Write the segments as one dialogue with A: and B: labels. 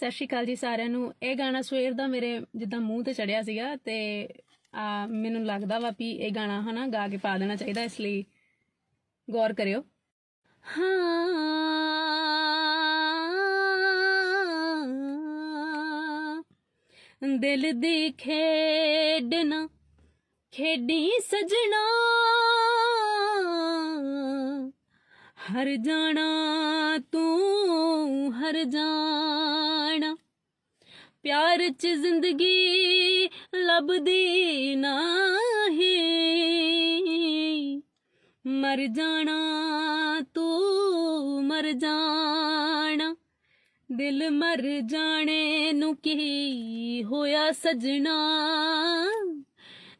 A: ਸਤਿ ਸ਼੍ਰੀ ਅਕਾਲ ਜੀ ਸਾਰਿਆਂ ਨੂੰ। ਇਹ ਗਾਣਾ ਸਵੇਰ ਦਾ ਮੇਰੇ ਜਿੱਦਾਂ ਮੂੰਹ ਤੇ ਚੜਿਆ ਸੀਗਾ ਤੇ, ਆ, ਮੈਨੂੰ ਲੱਗਦਾ ਵਾ ਵੀ ਇਹ ਗਾਣਾ ਹਨਾ ਗਾ ਕੇ ਪਾ ਦੇਣਾ ਚਾਹੀਦਾ, ਇਸ ਲਈ ਗੌਰ ਕਰਿਓ। ਹਾਂ, ਦਿਲ ਦੀ ਖੇਡਣਾ ਖੇਡੀ ਸਜਣਾ, ਹਰ ਜਾਣਾ ਤੂੰ ਹਰ ਜਾਣਾ। ਪਿਆਰ ਚ ਜ਼ਿੰਦਗੀ ਲੱਭਦੀ ਨਹੀਂ। ਮਰ ਜਾਣਾ, ਤੂੰ ਮਰ ਜਾਣਾ। ਦਿਲ ਮਰ ਜਾਣੇ ਨੂੰ ਕੀ ਹੋਇਆ ਸਜਣਾ?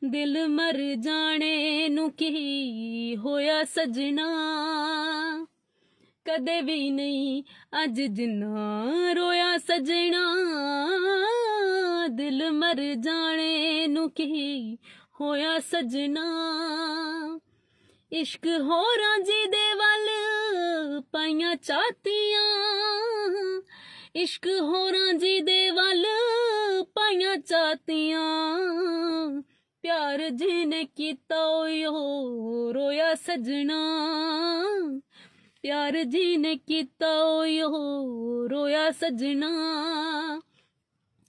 A: ਦਿਲ ਮਰ ਜਾਣੇ ਨੂੰ ਕੀ ਹੋਇਆ ਸਜਣਾ? ਕਦੇ ਵੀ ਨਹੀਂ, ਅੱਜ ਜਿੰਨਾ ਰੋਇਆ ਸਜਣਾ, ਦਿਲ ਮਰ ਜਾਣੇ ਨੂੰ ਕੀ ਹੋਇਆ ਸਜਣਾ। ਇਸ਼ਕ ਹੋਰਾਂ ਜੀ ਦੇ ਵੱਲ ਪਾਈਆਂ ਚਾਤੀਆਂ, ਇਸ਼ਕ ਹੋਰਾਂ ਜੀ ਦੇ ਵੱਲ ਪਾਈਆਂ ਚਾਤੀਆਂ। ਪਿਆਰ ਜੀ ਨੇ ਕੀਤਾ ਓ ਰੋਇਆ ਸਜਣਾ। ਪਿਆਰ ਜੀ ਨੇ ਕੀਤਾ ਓ ਰੋਇਆ ਸਜਣਾ।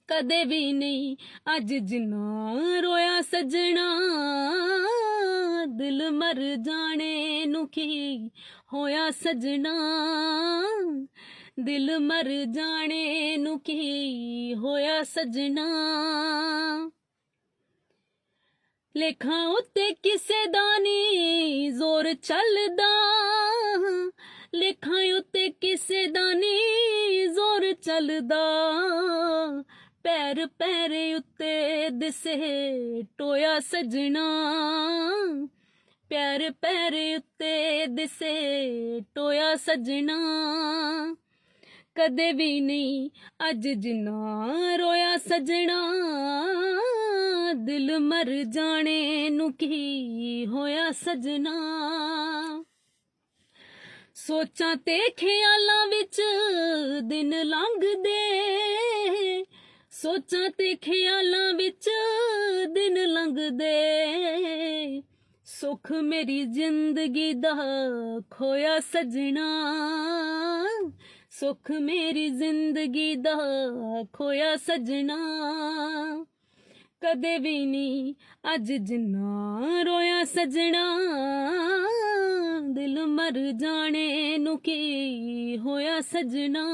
A: ਕਦੇ ਵੀ ਨਹੀਂ ਅੱਜ ਜਿੰਨਾ ਰੋਇਆ ਸਜਣਾ। ਦਿਲ ਮਰ ਜਾਣੇ ਨੂੰ ਕੀ ਹੋਇਆ ਸਜਣਾ। ਦਿਲ ਮਰ ਜਾਣੇ ਨੂੰ ਕੀ ਹੋਇਆ ਸਜਣਾ। ਲੇਖਾਂ ਉੱਤੇ ਕਿਸੇ ਦਾ ਨਹੀਂ ਜ਼ੋਰ ਚੱਲਦਾ। ਲੇਖਾਂ ਉੱਤੇ ਕਿਸੇ ਦਾ ਨਹੀਂ ਜ਼ੋਰ ਚੱਲਦਾ। ਪੈਰ ਪੈਰ ਉੱਤੇ ਦਿਸੇ ਟੋਇਆ ਸਜਣਾ। ਪੈਰ ਪੈਰ ਉੱਤੇ ਦਿਸੇ ਟੋਇਆ ਸਜਣਾ। ਕਦੇ ਵੀ ਨਹੀਂ ਅੱਜ ਜਿੰਨਾ ਰੋਇਆ ਸਜਣਾ। ਦਿਲ ਮਰ ਜਾਣੇ ਨੂੰ ਕੀ ਹੋਇਆ ਸਜਣਾ। ਸੋਚਾਂ ਤੇ ਖਿਆਲਾਂ ਵਿੱਚ ਦਿਨ ਲੰਘਦੇ। ਸੋਚਾਂ ਤੇ ਖਿਆਲਾਂ ਵਿੱਚ ਦਿਨ ਲੰਘਦੇ। ਸੁਖ ਮੇਰੀ ਜ਼ਿੰਦਗੀ ਦਾ ਖੋਇਆ ਸਜਣਾ। ਸੁਖ ਮੇਰੀ ਜ਼ਿੰਦਗੀ ਦਾ ਖੋਇਆ ਸਜਣਾ। ਕਦੇ ਵੀ ਨਹੀਂ। ਅੱਜ ਜਿੰਨਾ ਰੋਇਆ ਸਜਣਾ ਦਿਲ ਮਰ ਜਾਣੇ ਨੂੰ ਕੀ ਹੋਇਆ ਸਜਣਾ?